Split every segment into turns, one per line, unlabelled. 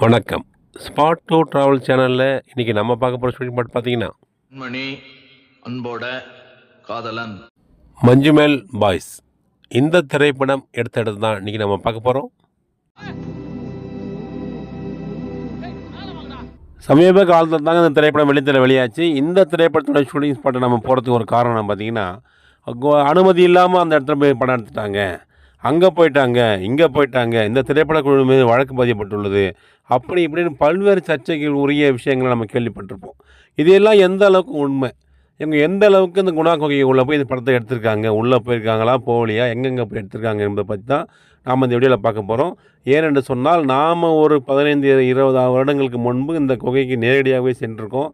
வணக்கம். Spot to travel சேனலில் இன்றைக்கி நம்ம பார்க்க போகிற ஷூட்டிங் பாட்டு பார்த்தீங்கன்னா
மணி அன்போட காதலன்.
மஞ்சுமேல் பாய்ஸ். இந்த திரைப்படம் எடுத்த இடத்து தான் இன்றைக்கி நம்ம பார்க்க போகிறோம் சமீப காலத்தில் தாங்க இந்த திரைப்படம் வெளித்தர வெளியாச்சு. இந்த திரைப்படத்தோட ஷூட்டிங் ஸ்பாட்டை நம்ம போகிறதுக்கு ஒரு காரணம் பார்த்தீங்கன்னா அனுமதி இல்லாமல் அந்த இடத்துல போய் படம் எடுத்துட்டாங்க. அங்கே போயிட்டாங்க இங்கே போயிட்டாங்க இந்த திரைப்பட குழு மீது வழக்கு பதியப்பட்டுள்ளது. அப்படி இப்படின்னு பல்வேறு சர்ச்சைகள் உரிய விஷயங்களை நம்ம கேள்விப்பட்டிருப்போம். இதெல்லாம் எந்த அளவுக்கு உண்மை? இவங்க எந்த அளவுக்கு இந்த குணா குகை உள்ளே போய் இந்த படத்தை எடுத்திருக்காங்க? உள்ளே போயிருக்காங்களா? போகலையா? எங்கெங்கே போய் எடுத்திருக்காங்க என்பதை பற்றி தான் நாம் இந்த வீடியோவில் பார்க்க போகிறோம் ஏனென்று சொன்னால் நாம் ஒரு பதினைந்து இருபது வருடங்களுக்கு முன்பு இந்த குகைக்கு நேரடியாகவே சென்றிருக்கோம்.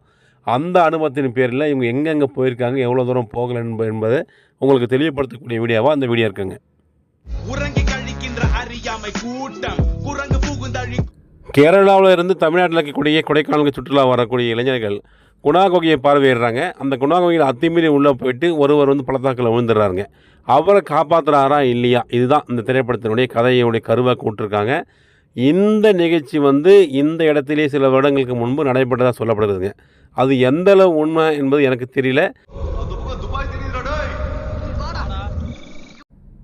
அந்த அனுபவத்தின் பேரில் இவங்க எங்கெங்கே போயிருக்காங்க? எவ்வளோ தூரம் போகலை என்பது என்பதை உங்களுக்கு தெளிவுபடுத்தக்கூடிய வீடியோவாக அந்த வீடியோ இருக்குங்க.
உறங்கி கழிக்கின்ற அறியாமை கூட்டம். குரங்கு புகுந்தழி
கேரளாவில் இருந்து தமிழ்நாட்டில் இருக்கக்கூடிய கொடைக்கானலுக்கு சுற்றுலா வரக்கூடிய இளைஞர்கள் குணாகோகையை பார்வையிடுறாங்க. அந்த குணா குகையில் அத்துமீறி உள்ளே போயிட்டு ஒருவர் வந்து பள்ளத்தாக்கில் விழுந்துடுறாருங்க. அவரை காப்பாற்றுறாரா இல்லையா? இதுதான் இந்த திரைப்படத்தினுடைய கதையுடைய கருவாக கூட்டிருக்காங்க. இந்த நிகழ்ச்சி வந்து இந்த இடத்திலே சில வருடங்களுக்கு முன்பு நடைபெற்றதாக சொல்லப்படுதுங்க. அது எந்த அளவு உண்மை என்பது எனக்கு தெரியல.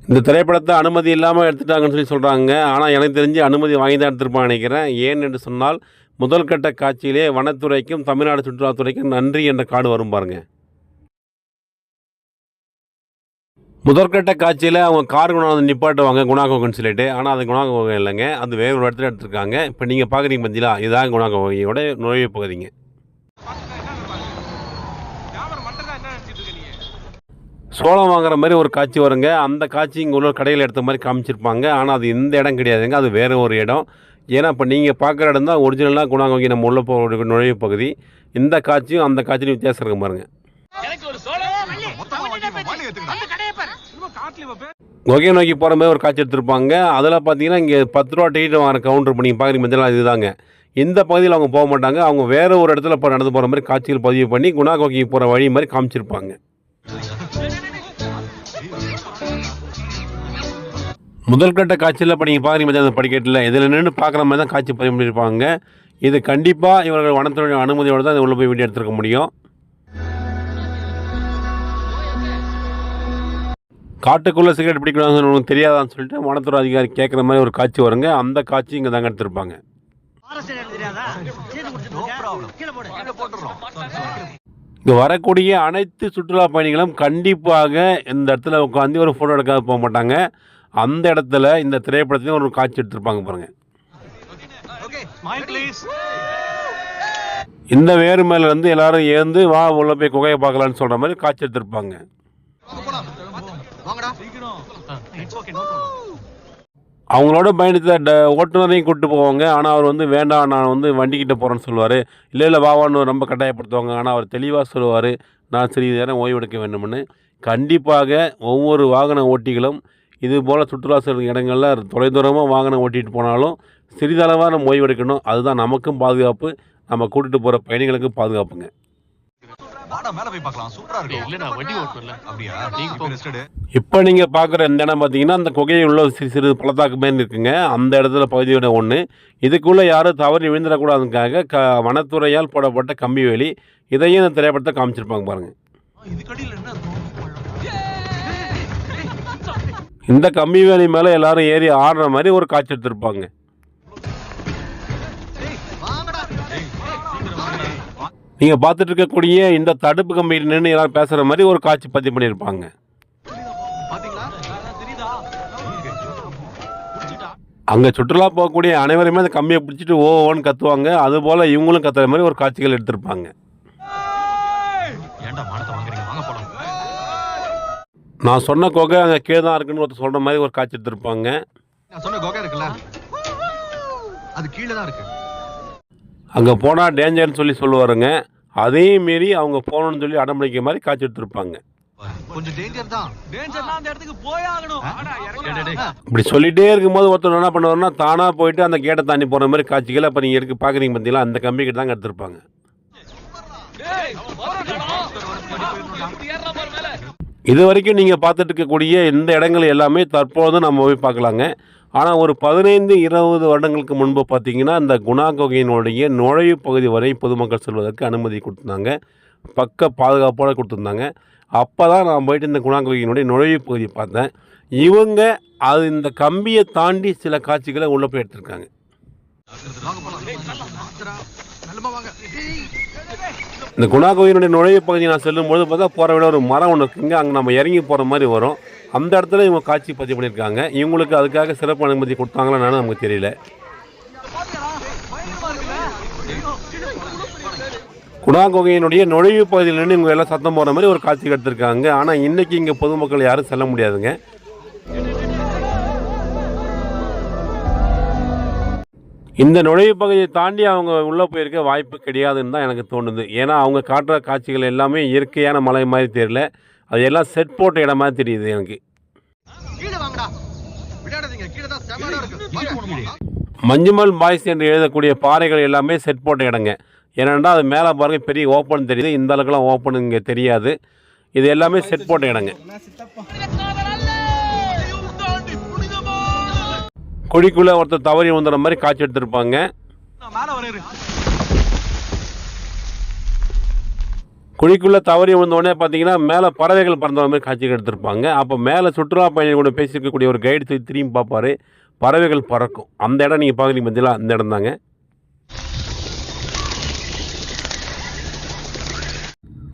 இந்த திரைப்படத்தை அனுமதி இல்லாமல் எடுத்துட்டாங்கன்னு சொல்லி சொல்கிறாங்க ஆனால் எனக்கு தெரிஞ்சு அனுமதி வாங்கி தான் எடுத்திருப்பான்னு நினைக்கிறேன். ஏன் என்று சொன்னால் முதல் கட்ட காட்சியிலே வனத்துறைக்கும் தமிழ்நாடு சுற்றுலாத்துறைக்கும் நன்றி என்ற கார்டு வரும் பாருங்க. முதற்கட்ட காட்சியில் அவங்க கார் கொண்டாந்து நிப்பாட்டுவாங்க குணாகோகன் சொல்லிட்டு. ஆனால் அது குணாகோகம் இல்லைங்க. அது வேறு ஒரு இடத்துல எடுத்திருக்காங்க. இப்போ நீங்கள் பார்க்குறீங்க பார்த்தீங்களா இதுதான் குணாகோகையோட நுழைவு பகுதிங்க. சோளம் வாங்குற மாதிரி ஒரு காட்சி வருங்க. அந்த காட்சி இங்கே உள்ள கடையில் எடுத்த மாதிரி காமிச்சிருப்பாங்க. ஆனால் அது இந்த இடம் கிடையாதுங்க. அது வேறு ஒரு இடம். ஏன்னா இப்போ நீங்கள் பார்க்குற இடம் தான் ஒரிஜினலாக குணாங்கி நம்ம உள்ள போகிற நுழைவு பகுதி. இந்த காட்சியும் அந்த காட்சியும் வித்தியாசம் இருக்கு பாருங்க. குகையை நோக்கி போகிற மாதிரி ஒரு காட்சி எடுத்திருப்பாங்க. அதில் பார்த்தீங்கன்னா இங்கே பத்து ரூபா டிக்கெட் வாங்குற கவுண்டர் பண்ணி பார்க்குறீங்க மத்தியில் இதுதாங்க இந்த பகுதியில் அவங்க போக மாட்டாங்க. அவங்க வேற ஒரு இடத்துல இப்போ நடந்து போகிற மாதிரி காட்சிகள் பதிவு பண்ணி குணா குகைக்கு போகிற வழி மாதிரி காமிச்சிருப்பாங்க. முதல் கட்ட காட்சியில் இப்போ நீங்கள் பார்க்குறீங்க அந்த படிக்கட்டில்? இதில் நின்று பார்க்குற மாதிரி தான் காட்சி பதிவு பண்ணியிருப்பாங்க இது கண்டிப்பாக இவர்கள் வனத்துறை அனுமதியோடு தான் உள்ளே போய் வீடியோ எடுத்துருக்க முடியும். காட்டுக்குள்ளே சிகரெட் பிடிக்கணும்னு உனக்கு தெரியாதான்னு சொல்லிட்டு வனத்துறை அதிகாரி கேட்குற மாதிரி ஒரு காட்சி வருங்க. அந்த காட்சி இங்கே தாங்க எடுத்திருப்பாங்க. இங்கே வரக்கூடிய அனைத்து சுற்றுலா பயணிகளும் கண்டிப்பாக இந்த இடத்துல உட்காந்து ஒரு ஃபோட்டோ எடுக்க போக மாட்டாங்க. அந்த இடத்துல இந்த திரைப்படத்தையும் ஒரு காட்சி எடுத்திருப்பாங்க பாருங்க. இந்த வேறு மேல இருந்து எல்லாரும் ஏந்து வா உள்ள போய் குகையை பார்க்கலான்னு சொல்ற மாதிரி காட்சி எடுத்திருப்பாங்க. அவங்களோட பயணித்த ஓட்டுநரையும் கூப்பிட்டு போவாங்க. ஆனால் அவர் வந்து வேண்டாம் நான் வந்து வண்டிக்கிட்ட போகிறேன்னு சொல்லுவார். இல்லை இல்லை வாவான்னு ரொம்ப கட்டாயப்படுத்துவாங்க. ஆனால் அவர் தெளிவாக சொல்லுவார் நான் சிறிது நேரம் ஓய்வு எடுக்க வேண்டும்னு. கண்டிப்பாக ஒவ்வொரு வாகன ஓட்டிகளும் இது போல் சுற்றுலா செல்லும் இடங்களில் தொலைதூரமாக வாகனம் ஓட்டிகிட்டு போனாலும் சிறிதளவாக நம்ம ஓய்வு எடுக்கணும் அதுதான் நமக்கும் பாதுகாப்பு. நம்ம கூட்டிகிட்டு போகிற பயணிகளுக்கும் பாதுகாப்புங்க.
நீங்க
இப்போ நீங்கள் பார்க்குற இந்த இடம் பார்த்தீங்கன்னா அந்த குகையில் உள்ள சிறு சிறு பள்ளத்தாக்கு மாதிரி இருக்குங்க. அந்த இடத்துல பகுதியோட ஒன்று இதுக்குள்ளே யாரும் தவறி விழுந்துடக்கூடாதுக்காக க வனத்துறையால் போடப்பட்ட கம்பி வேலி. இதையும் இந்த திரைப்படத்தை காமிச்சிருப்பாங்க பாருங்கள் இந்த கம்மி வேலி மேலே எல்லாரும் ஏறி ஆடுற மாதிரி ஒரு காட்சி எடுத்திருப்பாங்க. நீங்கள் பார்த்துட்டு இருக்கக்கூடிய இந்த தடுப்பு கம்பியில் நின்று எல்லாரும் பேசுகிற மாதிரி ஒரு காட்சி பதிவு பண்ணியிருப்பாங்க. அங்கே சுற்றுலா போகக்கூடிய அனைவருமே அந்த கம்மியை பிடிச்சிட்டு ஓ ஓன்னு கத்துவாங்க. அதுபோல் இவங்களும் கத்துற மாதிரி ஒரு காட்சிகள் எடுத்திருப்பாங்க. நான் சொன்ன கொகை அங்கே கீழே தான் இருக்குன்னு ஒருத்தர் சொல்கிற மாதிரி ஒரு காட்சி எடுத்திருப்பாங்க.
நான் சொன்ன கோகை இருக்குல்ல? அது கீழே தான் இருக்கு.
அங்கே போனால் டேஞ்சர்னு சொல்லி சொல்லுவாருங்க. அதையும் மீறி அவங்க போகணும்னு சொல்லி அடம்பிடிக்கிற மாதிரி காட்சி எடுத்திருப்பாங்க.
கொஞ்சம் டேஞ்சர் தான். டேஞ்சர்னா அந்த இடத்துக்கு போய் ஆகணும்.
இப்படி சொல்லிட்டே இருக்கும்போது ஒருத்தர் என்ன பண்ணுவாருன்னா தானாக போயிட்டு அந்த கேட்டை தாண்டி போகிற மாதிரி காட்சிகள் அப்போ நீங்கள் எடுக்க பார்க்குறீங்க பார்த்தீங்களா அந்த கம்பி கிட்ட தாங்க எடுத்திருப்பாங்க. இது வரைக்கும் நீங்கள் பார்த்துட்டு இருக்கக்கூடிய இந்த இடங்கள் எல்லாமே தற்போது நம்ம போய் பார்க்கலாங்க. ஆனால் ஒரு பதினைந்து இருபது வருடங்களுக்கு முன்பு பார்த்தீங்கன்னா இந்த குணா குகையினுடைய நுழைவு பகுதி வரை பொதுமக்கள் செல்வதற்கு அனுமதி கொடுத்துருந்தாங்க. பக்க பாதுகாப்போடு கொடுத்துருந்தாங்க. அப்போ தான் நான் போயிட்டு இந்த குணா குகையினுடைய நுழைவு பகுதி பார்த்தேன். இவங்க அது இந்த கம்பியை தாண்டி சில காட்சிகளை உள்ளே போய் எடுத்திருக்காங்க. இந்த குணா கோயிலுடைய நுழைவு பகுதி நான் செல்லும்போது பார்த்தா போகிற விட ஒரு மரம் ஒன்று இருக்குங்க அங்கே நம்ம இறங்கி போகிற மாதிரி வரும். அந்த இடத்துல இவங்க காட்சி பதிவு பண்ணியிருக்காங்க. இவங்களுக்கு அதுக்காக சிறப்பு அனுமதி கொடுத்தாங்களான்னு நமக்கு தெரியல. குணா குகையினுடைய நுழைவு பகுதியிலேருந்து இவங்க எல்லாம் சத்தம் போகிற மாதிரி ஒரு காட்சி எடுத்திருக்காங்க ஆனால் இன்றைக்கி இங்கே பொதுமக்கள் யாரும் செல்ல முடியாதுங்க. இந்த நுழைவு பகுதியை தாண்டி அவங்க உள்ளே போயிருக்க வாய்ப்பு கிடையாதுன்னு தான் எனக்கு தோணுது. ஏன்னா அவங்க காட்டுற காட்சிகள் எல்லாமே இயற்கையான மலை மாதிரி தெரியல. அது எல்லாம் செட் போட்ட இடம் மாதிரி தெரியுது எனக்கு.
கீழே வாங்கடா. விளையாடாதீங்க. கீழே தான் செமடா இருக்கு. வாங்க.
மஞ்சுமல் பாய்ஸ் என்று எழுதக்கூடிய பாறைகள் எல்லாமே செட் போட்ட இடங்க. ஏனென்றால் அது மேலே பாருங்க பெரிய ஓப்பன் தெரியுது. இந்த அளவுக்குலாம் ஓப்பன் இங்கே தெரியாது. இது எல்லாமே செட் போட்ட இடங்க. குழிக்குள்ளே ஒருத்தர் தவறி வந்துடுற மாதிரி காட்சி எடுத்திருப்பாங்க. குழிக்குள்ளே தவறி வந்த உடனே பார்த்தீங்கன்னா மேலே பறவைகள் பறந்த மாதிரி காட்சிகள் எடுத்திருப்பாங்க. அப்போ மேலே சுற்றுலா பயணிகள் கூட பேசியிருக்கக்கூடிய ஒரு கைடு தூக்கி திரும்பி பார்ப்பாரு. பறவைகள் பறக்கும். அந்த இடம் நீங்கள் பார்க்குறீங்க பார்த்தீங்களா அந்த இடம் தாங்க.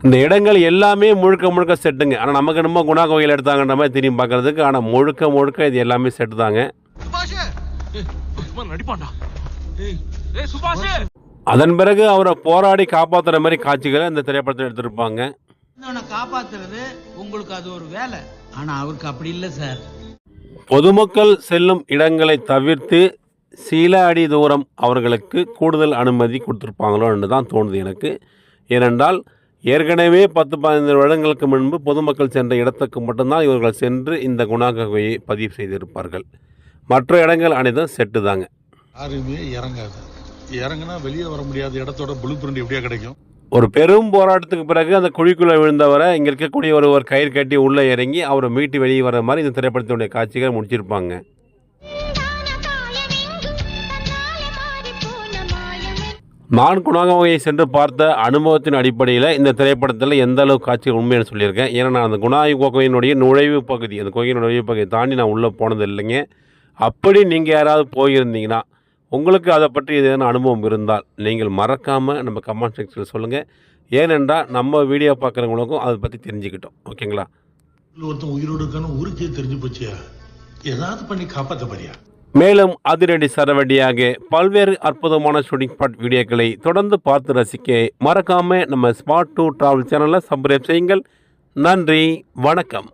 இந்த இடங்கள் எல்லாமே முழுக்க முழுக்க செட்டுங்க ஆனால் நமக்கு என்னமோ குணா கோயில் எடுத்தாங்கன்ற மாதிரி திரும்பி பார்க்கறதுக்கு ஆனால் முழுக்க முழுக்க இது எல்லாமே செட்டு தாங்க.
சுபாஷ்
நடிப்பான்டா ஏய். சுபாஷ்.
அதன் பிறகு அவரை போராடி காப்பாற்றுற மாதிரி காட்சிகளை இந்த திரைப்படத்தில் எடுத்திருப்பாங்க.
காப்பாத்துறது? உங்களுக்கு அது ஒரு வேலை. ஆனா அவருக்கு அப்படி இல்லை சார்.
பொதுமக்கள் செல்லும் இடங்களை தவிர்த்து சில அடி தூரம் அவர்களுக்கு கூடுதல் அனுமதி கொடுத்துருப்பாங்களோன்னு தான் தோணுது எனக்கு. ஏனென்றால் ஏற்கனவே பத்து பதினைந்து வருடங்களுக்கு முன்பு பொதுமக்கள் சென்ற இடத்துக்கு மட்டும்தான் இவர்கள் சென்று இந்த குணாகவையை பதிவு செய்திருப்பார்கள். மற்ற இடங்கள் அனைத்தும் செட்டு தாங்க.
யாருமே இறங்காது. இறங்குனா வெளியே வர முடியாத இடத்தோட ப்ளூ பிரிண்ட் எப்படியா கிடைக்கும்?
ஒரு பெரும் போராட்டத்துக்கு பிறகு அந்த குழிக்குள்ளே விழுந்தவரை இங்கே இருக்கக்கூடிய ஒரு ஒரு கயிறு கட்டி உள்ளே இறங்கி அவரை மீட்டு வெளியே வர மாதிரி இந்த திரைப்படத்தினுடைய காட்சிகள் முடிச்சிருப்பாங்க. நான் குணாகவையை சென்று பார்த்த அனுபவத்தின் அடிப்படையில் இந்த திரைப்படத்தில் எந்த அளவு காட்சிகள் உண்மைன்னு சொல்லியிருக்கேன். ஏன்னா நான் அந்த குணாய் கோகையினுடைய நுழைவு பகுதி அந்த கோகையின் நுழைவு பகுதியை தாண்டி நான் உள்ளே போனது இல்லைங்க. அப்படி நீங்கள் யாராவது போயிருந்தீங்கன்னா உங்களுக்கு அதை பற்றி ஏதேனும் அனுபவம் இருந்தால் நீங்கள் மறக்காமல் நம்ம கமெண்ட் செக்ஷனில் சொல்லுங்கள் ஏனென்றால் நம்ம வீடியோ பார்க்குறவங்களுக்கும் அதை பற்றி தெரிஞ்சுக்கிட்டோம். ஓகேங்களா?
ஒருத்தன் உயிரோடு இருக்கான்னு ஊருக்கே தெரிஞ்சு போச்சியா? ஏதாவது பண்ணி காப்பாத்த பாரியா
மேலும் அதிரடி சரவடியாக பல்வேறு அற்புதமான ஷூட்டிங் ஸ்பாட் வீடியோக்களை தொடர்ந்து பார்த்து ரசிக்க மறக்காம நம்ம ஸ்பாட் டூ டிராவல் சேனலை சப்ஸ்கிரைப் செய்யுங்கள். நன்றி வணக்கம்.